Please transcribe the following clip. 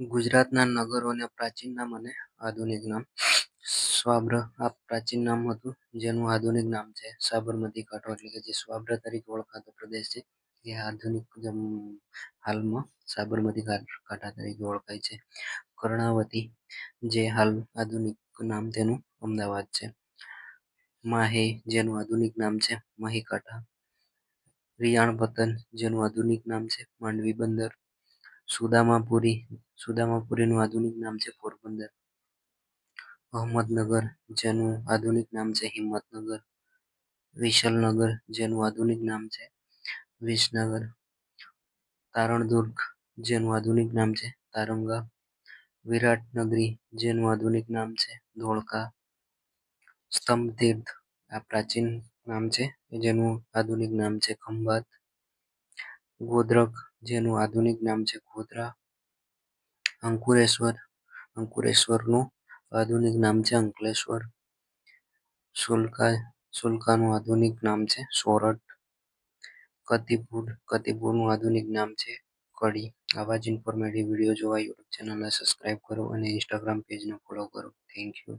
ગુજરાતના નગરોને પ્રાચીન નામ અને આધુનિક નામ. સ્વાબ્ર આ પ્રાચીન નામ હતું, જેનું આધુનિક નામ છે સાબરમતી કાંઠો એટલે કે જે સ્વાબ્ર તરીકે ઓળખાતો પ્રદેશ છે. એ આધુનિક હાલમાં સાબરમતી કાંઠા તરીકે ઓળખાય છે. કર્ણાવતી, જે હાલ આધુનિક નામ તેનું અમદાવાદ છે. માહે, જેનું આધુનિક નામ છે મહીકાંઠા. રિયાણ જેનું આધુનિક નામ છે માંડવી બંદર. સુદામાપુરી સુદામાપુરીનું આધુનિક નામ છે પોરબંદર અહમદનગર જેનું આધુનિક નામ છે હિંમતનગર વિશલનગર જેનું આધુનિક નામ છે વિસનગર તારણદુર્ગ જેનું આધુનિક નામ છે તારંગા વિરાટનગરી જેનું આધુનિક નામ છે ધોળકા સ્તંભતીર્થ આ પ્રાચીન નામ છે જેનું આધુનિક નામ છે ખંભાત ગોદ્રક જેનું આધુનિક નામ છે ગોધરા અંકુરેશ્વર. અંકુરેશ્વરનું આધુનિક નામ છે અંકલેશ્વર. સુલકા, સુલકાનું આધુનિક નામ છે સોરઠ. કતિપુર, કતિપુરનું આધુનિક નામ છે કડી. આવા જ ઇન્ફોર્મેટિવ વીડિયો જોવા યુટ્યુબ ચેનલને સબસ્ક્રાઈબ કરો અને ઇન્સ્ટાગ્રામ પેજને ફોલો કરો. Thank you